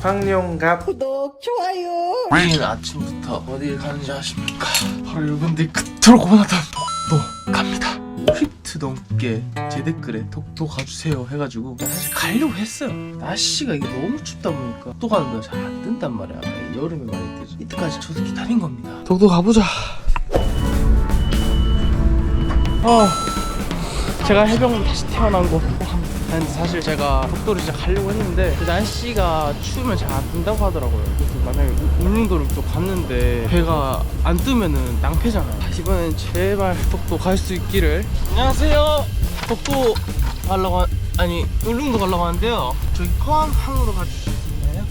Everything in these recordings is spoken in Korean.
황룡갑. 구독, 좋아요. 내일 아침부터 어디에 가는지 아십니까? 바로 여러분들이 그토록 원하던 독도 갑니다. 50트 넘게 제 댓글에 독도 가주세요 해가지고 사실 가려고 했어요. 날씨가 이게 너무 춥다 보니까 독도 가는 거 잘 안 뜬단 말이야. 여름에 많이 뜨지 이때까지 저도 기다린 겁니다. 독도 가보자. 아 제가 해병으로 다시 태어난 곳 근데 사실 제가 독도를 진짜 가려고 했는데 그 날씨가 추우면 잘 안 뜬다고 하더라고요. 그래서 만약에 우- 울릉도를 또 갔는데 배가 안 뜨면은 낭패잖아요. 이번엔 제발 독도 갈 수 있기를. 안녕하세요. 독도 가려고 하, 아니 울릉도 가려고 하는데요. 저기 포항항으로 가주실 수 있나요?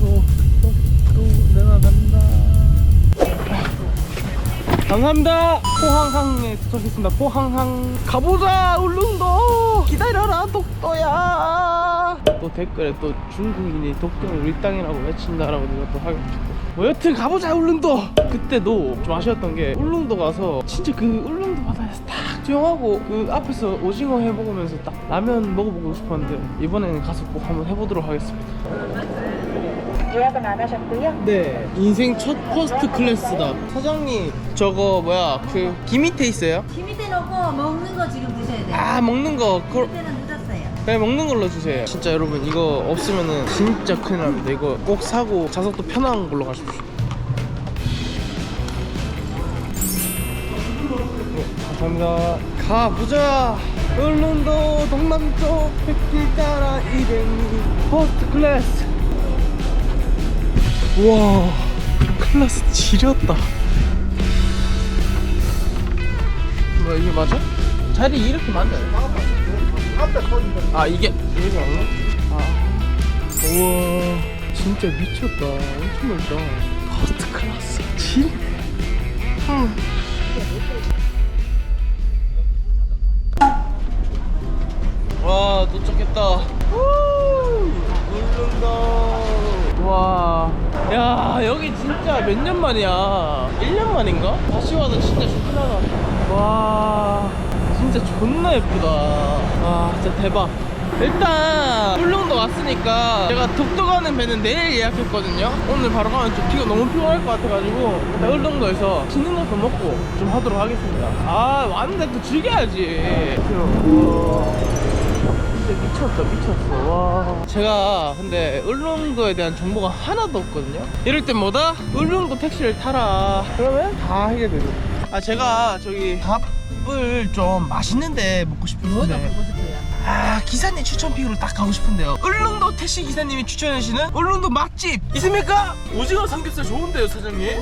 독도 독도 내가 간다 감사합니다. 포항항에 도착했습니다. 포항항 가보자 울릉도 기다려라 독도야. 또 댓글에 또 중국인이 독도는 우리 땅이라고 외친다라고 누가 또 하겠고. 뭐 여튼 가보자 울릉도. 그때도 좀 아쉬웠던 게 울릉도 가서 진짜 그 울릉도 바다에서 딱 조용하고 그 앞에서 오징어 해 먹으면서 딱 라면 먹어보고 싶었는데 이번에는 가서 꼭 한번 해보도록 하겠습니다. 예약은 안 하셨고요. 네 인생 첫 퍼스트 클래스다 사장님 저거 뭐야 그기 밑에 있어요? 김 밑에 놓고 먹는 거 지금 드셔야 돼요. 아 먹는 거 그걸 그때는 늦었어요. 그냥 먹는 걸로 주세요 진짜 여러분 이거 없으면은 진짜 큰일 납니다 이거 꼭 사고 좌석도 편한 걸로 가십시오 네, 감사합니다 가보자 울릉도 동남쪽 백길 따라 200미 퍼스트 클래스 우 와 클래스 지렸다 뭐야 이게 맞아? 자리 이렇게 맞아요? 아 이게? 아 우와 진짜 미쳤다 엄청 넓다 퍼스트 클래스 진 응. 와 도착했다 우! 울릉도 와 야 여기 진짜 몇 년 만이야? 1년 만인가? 다시 와서 진짜 하다 와 진짜 존나 예쁘다. 와 진짜 대박. 일단 울릉도 왔으니까 제가 독도 가는 배는 내일 예약했거든요. 오늘 바로 가면 좀 피가 너무 피곤할 것 같아가지고 일단 울릉도에서 맛있는 것도 먹고 좀 하도록 하겠습니다. 아 왔는데 또 즐겨야지. 진짜 미쳤다 미쳤어. 와. 제가 근데 울릉도에 대한 정보가 하나도 없거든요? 이럴 땐 뭐다? 울릉도 택시를 타라. 그러면? 다 해결되죠. 아 제가 저기 밥을 좀 맛있는데 먹고 싶은데. 아 기사님 추천 픽으로 딱 가고 싶은데요. 울릉도 택시 기사님이 추천해주시는 울릉도 맛집. 있습니까? 오징어 삼겹살 좋은데요 사장님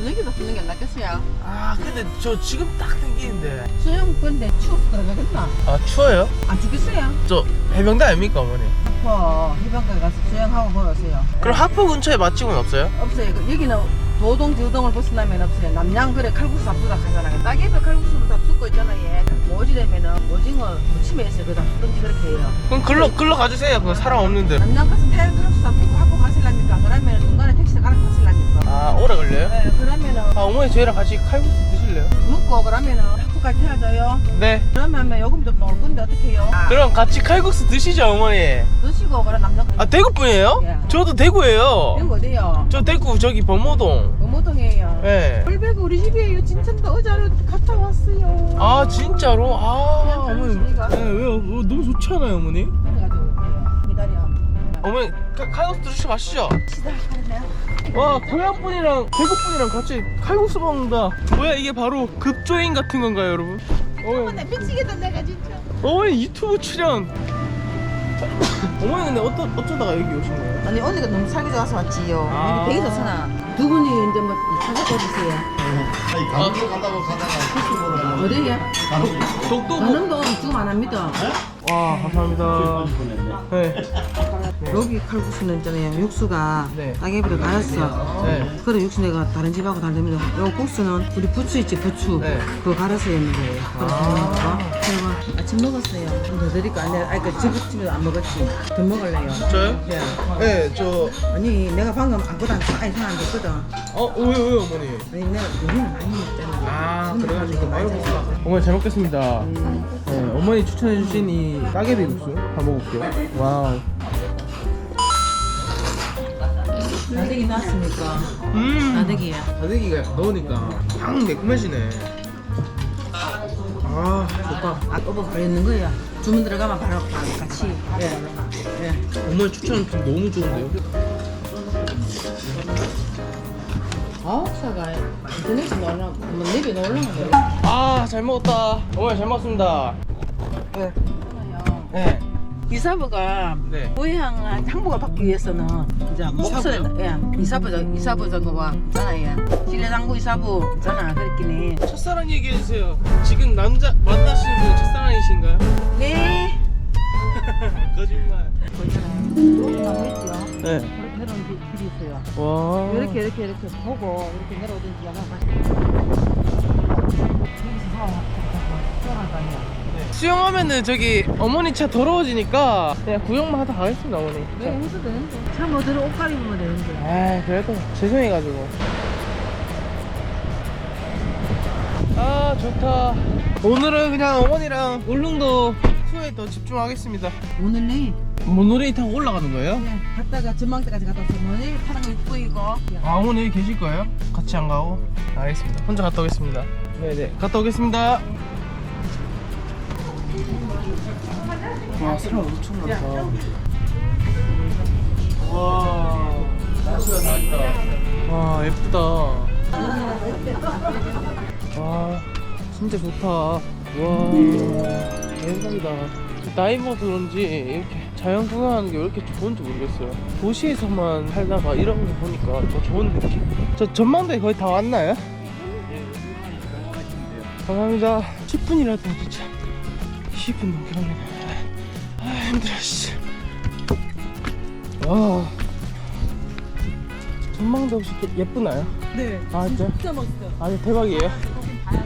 저녁에도 쓰는 게 낫겠어요. 아 근데 저 지금 딱 땡기는데 수영 근데 추워서 들어가겠나? 아 추워요? 안 죽겠어요? 저 해병대 아닙니까 어머니? 아파 해변가에 가서 수영하고 걸어오세요. 그럼 하포 근처에 맛집은 없어요? 없어요. 그 여기는 도동 저동을 벗어나면 없어요. 남양 그래 칼국수 잡수다 가잖아요. 따개비 칼국수로 잡수고 있잖아요. 얘. 오지 되면은 오징어 무침에서 그 잡수든지 그렇게 해요. 그럼 글로 글로 가주세요. 그 사람 없는데. 남양 가서 태양 칼국수 잡수고 하고 가실랍니까? 그러면 중간에 택시 갈아 타실랍니까? 아 오래 걸려요? 네, 그러면은 아 어머니 저희랑 같이 칼국수 드실래요? 묵고 그러면은 학교까지 태워줘요. 네. 그러면 요금 좀 넣을 건데 어떻게 해요? 그럼 같이 칼국수 드시죠 어머니. 드시고 그래 남양 아 대구 분이에요? 예. 저도 대구예요. 이거 어디요? 저 대구 저기 범호동. 금호동이에요. 네. 꿀배가 우리 집이에요. 진천도 어제로 갔다 왔어요. 아 진짜로? 아 어머니. 네 왜요? 어, 너무 좋잖아요 어머니. 그 어머니 칼- 칼국수 드시고 마시죠. 와 고향 분이랑 대구 분이랑 같이 칼국수 먹는다. 뭐야 이게 바로 급조인 같은 건가요 여러분? 어머니. 나 미치겠다 내가 진짜. 어머니 유튜브 출연. 어머니 근데 어떠, 어쩌다가 여기 오신 거예요? 아니 언니가 너무 살기 좋아서 왔지요. 아. 여기 되게 좋잖아. 두 분이 이제 뭐 찾아가 주세요. 아니 강릉 간다고 가다가 어디야? 독도 가는 돈 지금 안 합니다. 와 감사합니다. 네. 여기 칼국수는 있잖아요. 육수가 네. 따개비를 갈았어. 네. 그래 육수 내가 다른 집하고 다릅니다. 요 국수는 우리 부추 있지 부추. 네. 그거 갈아서 있는 거예요. 그래서 아. 아침 먹었어요. 좀 더 드릴까? 아니, 아니 그 집집에도 안 먹었지. 더 먹을래요. 저요? 네. 네, 저 아니 내가 방금 아무것도 안 아니 손안 댔거든. 어, 왜요, 왜요, 어머니? 아니 내가 우리는 많이 먹잖아. 아, 그래가지고 아이고. 어머니 잘 먹겠습니다. 음. 네, 어머니 추천해주신 이 따개비 국수 한번 먹어볼게요. 와우. 나대기 났으니까 음. 나대기야. 다대기가 넣으니까 확 매콤해지네. 아 좋다. 아, 바로 있는 거야. 주문 들어가면 바로 같이. 예. 예. 어머니 추천 좀 너무 좋은데요? 아홉사가 인터넷에 놀라, 뭐 랩에 놀라는 아잘 먹었다. 어머니 잘 먹었습니다. 네. 네. 이사부가 네. 고향 항복을 받기 위해서는 이제 목소리 예 이사부 이사부 정도가 있잖아 예 신뢰당구 이사부 있잖아 그랬기니 첫사랑 얘기해 주세요. 지금 남자 만나시는 분 첫사랑이신가요? 네 거짓말. 나무 있죠 네. 내려오는 길- 길이 있어요 와. 이렇게 이렇게 이렇게 보고 이렇게 내려오든지 여기서 사와하고 떠나다녀 수영하면은 저기 어머니 차 더러워지니까 그냥 구경만 하다 가겠습니다 어머니. 왜 해도 되는데 참뭐 들어 옷 갈아입으면 되는데 아 그래도 죄송해가지고. 아 좋다. 오늘은 그냥 어머니랑 울릉도 투어에 더 집중하겠습니다. 오늘 내일 모노레일 타고 올라가는 거예요? 그냥 갔다가 전망대까지 갔다 와서 뭐 내일 타는 거 이쁘이고 아 오늘 여기 계실 거예요? 같이 안 가고? 알겠습니다. 혼자 갔다 오겠습니다. 네네. 갔다 오겠습니다. 와 사람 엄청 많다. 와 날씨가 다르다. 와 예쁘다. 와 진짜 좋다. 와 대박이다. 나이 먹어서 그런지 이렇게 자연 구경하는 게 왜 이렇게 좋은지 모르겠어요 도시에서만 살다가 이런 거 보니까 더 좋은 느낌 저 전망대 거의 다 왔나요? 감사합니다 10분이라도 진짜 10분 넘게 걸리네 아 힘들어 씨. 와 전망대 혹시 또 예쁘나요? 네 아 진짜? 진짜 멋있어요 아 대박이에요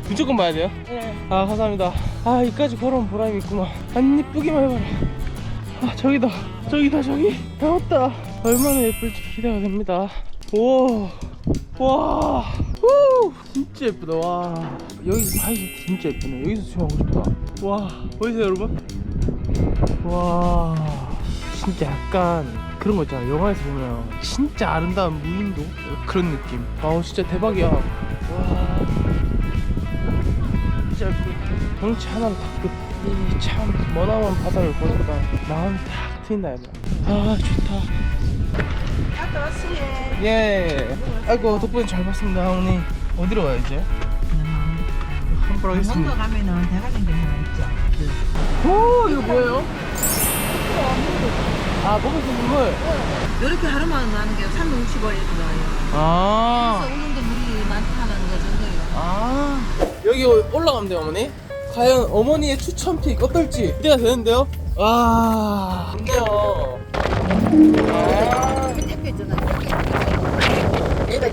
무조건 봐야 돼요? 네. 아 감사합니다 아 이까지 걸어온 보람이 있구만 안 이쁘기만 해봐라 아 저기다. 저기다 저기. 다 왔다. 얼마나 예쁠지 기대가 됩니다. 오와. 우 진짜 예쁘다. 와. 여기 하이 진짜 예쁘네. 여기서 수영하고 싶다. 와. 보이세요 여러분? 와. 진짜 약간 그런 거 있잖아. 영화에서 보면 진짜 아름다운 무인도? 그런 느낌. 아 진짜 대박이야. 와. 진짜 예쁘다. 경치 하나로 다 끝 이 참 머나먼 바다를 보니까 마음이 탁 트인다 되나 아 좋다. 갔다 왔으니. 예. 아이고 덕분에 잘 봤습니다 어머니. 어디로 가야 이제? 한번 하겠습니다 강원도 가면은 하나 있죠. 오 이거 뭐예요? 아 먹을 수 있는 물? 이렇게 하루만 나는 게 365일 이렇게 나와요? 아, 그래서 오늘도 물이 많다는 거 정도예요. 아. 여기 올라가면 돼요 어머니? 과연 어머니의 추천픽 어떨지 기대가 되는데요? 와 좋네요 아, 있잖아 얘가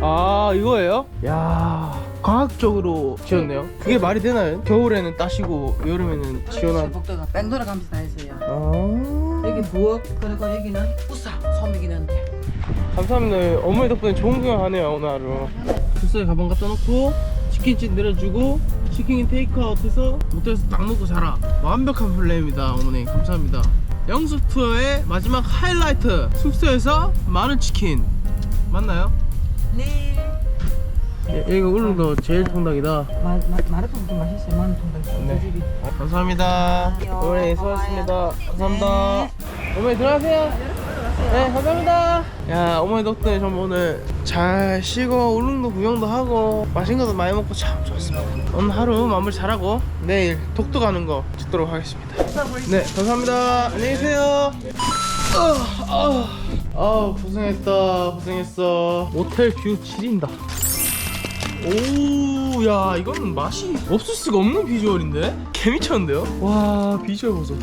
아 이거예요? 야 과학적으로 지었네요 그게 말이 되나요? 겨울에는 따시고 여름에는 시원한 복도가 뺑 돌아 가면서 다 했어요 아 여기 부엌 그리고 여기는 우사 소미기는데 감사합니다. 어머니 덕분에 좋은 구경 하네요 오늘 하루. 숙소에 가방 갖다 놓고 치킨집 내려주고 치킨 테이크아웃해서 모텔에서 딱 먹고 자라. 완벽한 플레이입니다 어머니 감사합니다. 영수 투어의 마지막 하이라이트 숙소에서 마늘 치킨 맞나요? 네 예, 여기가 울릉도 제일 통닭이다. 마, 마, 마라탕 좀 맛있어요 마늘 통닭 네. 집이 감사합니다. 어머니 수고하셨습니다. 감사합니다. 어머니 들어가세요. 네, 감사합니다. 야, 어머니 덕분에 전 오늘 잘 쉬고 울릉도 구경도 하고 맛있는 것도 많이 먹고 참 좋았습니다. 오늘 하루 마무리 잘하고 내일 독도 가는 거 찍도록 하겠습니다. 네, 감사합니다. 안녕히 계세요. 아, 아, 아, 고생했다, 고생했어. 모텔 뷰 지린다. 오, 야, 이거는 맛이 없을 수가 없는 비주얼인데? 개미쳤는데요? 와, 비주얼 보소.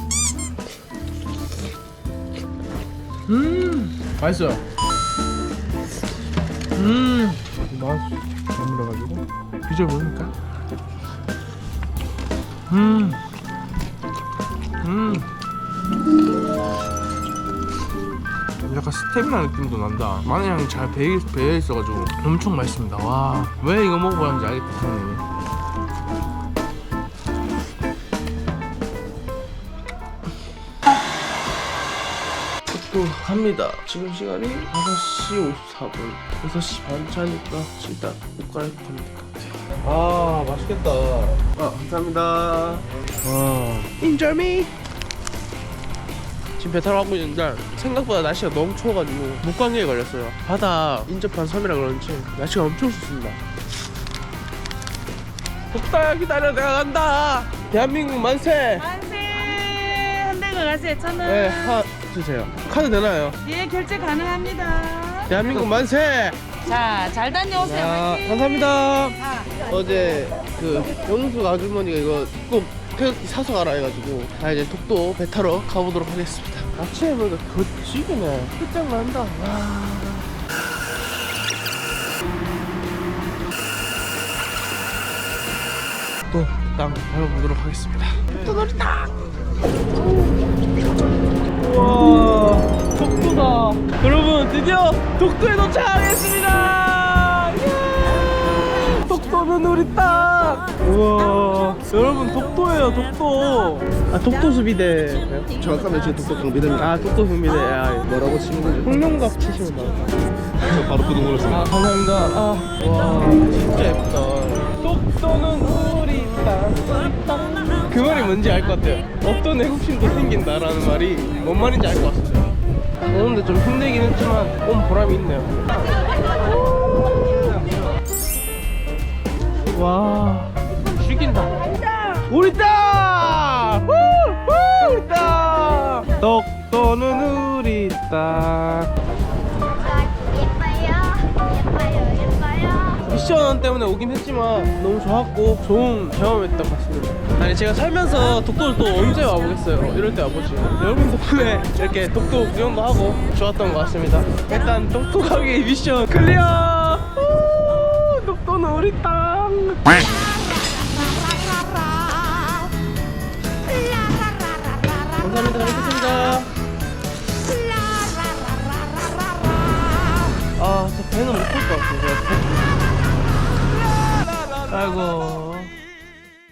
음, 맛있어요. 음, 맛 나물어가지고 비주얼 보니까. 음, 음. 약간 스테미나 느낌도 난다. 마늘 향이 잘 배어, 배어 있어가지고 엄청 맛있습니다. 와, 왜 이거 먹어봤는지 알겠다, 선생님. 또 갑니다. 지금 시간이 5시 54분. 6시 반 차니까 일단 옷 갈아입고 같아요. 아, 맛있겠다. 아, 감사합니다. 와, 인절미. 지금 배 타러 가고 있는데 생각보다 날씨가 너무 추워가지고 목감기에 걸렸어요. 바다 인접한 섬이라 그런지 날씨가 엄청 춥습니다. 덥다 기다려 내가 간다. 대한민국 만세. 만세! 한대가 가세요. 천원. 네, 하 주세요. 카드 되나요? 예, 결제 가능합니다. 대한민국 만세! 자, 잘 다녀오세요. 아, 화이팅! 감사합니다. 어제 그 영숙 아주머니가 이거 꼭 태극기 사서 가라 해가지고 자 이제 독도 배 타러 가보도록 하겠습니다. 아침에 보니까 거치기네. 끝장난다. 와. 또 땅 밟아보도록 하겠습니다. 독도 놀이다. 우와 독도다. 여러분 드디어 독도에 도착하겠습니다. 예! 독도는 우리 땅. 우와 여러분 독도예요 독도. 아 독도 수비대 정확하면 제 독도 경비대입니다. 아 독도 수비대. 아, 뭐라고 치는 거죠? 홍명각 치시면 나와 저 바로 끄는 걸로 아 감사합니다. 아와 진짜 예쁘다. 독도는 우리 땅. 우리 땅 그 말이 뭔지 알 것 같아요 없던 애국심도 생긴다라는 말이 뭔 말인지 알 것 같습니다 오는데 좀 힘들긴 했지만 온 보람이 있네요 와 죽인다 우리! 후! 우리 땅 독도는 우리 땅 예뻐요. 예뻐요. 예뻐요. 미션 때문에 오긴 했지만 너무 좋았고 좋은 경험이었던 것 같습니다. 아니 제가 살면서 독도를 또 언제 와보겠어요. 이럴 때 와보지. 여러분 덕분에 이렇게 독도 구경도 하고 좋았던 것 같습니다. 일단 독도 가기 미션 클리어. 우, 독도는 우리 땅. 감사합니다. 잘 먹겠습니다. 아, 저 배는 못풀것 같아요. 제가 배- 아이고.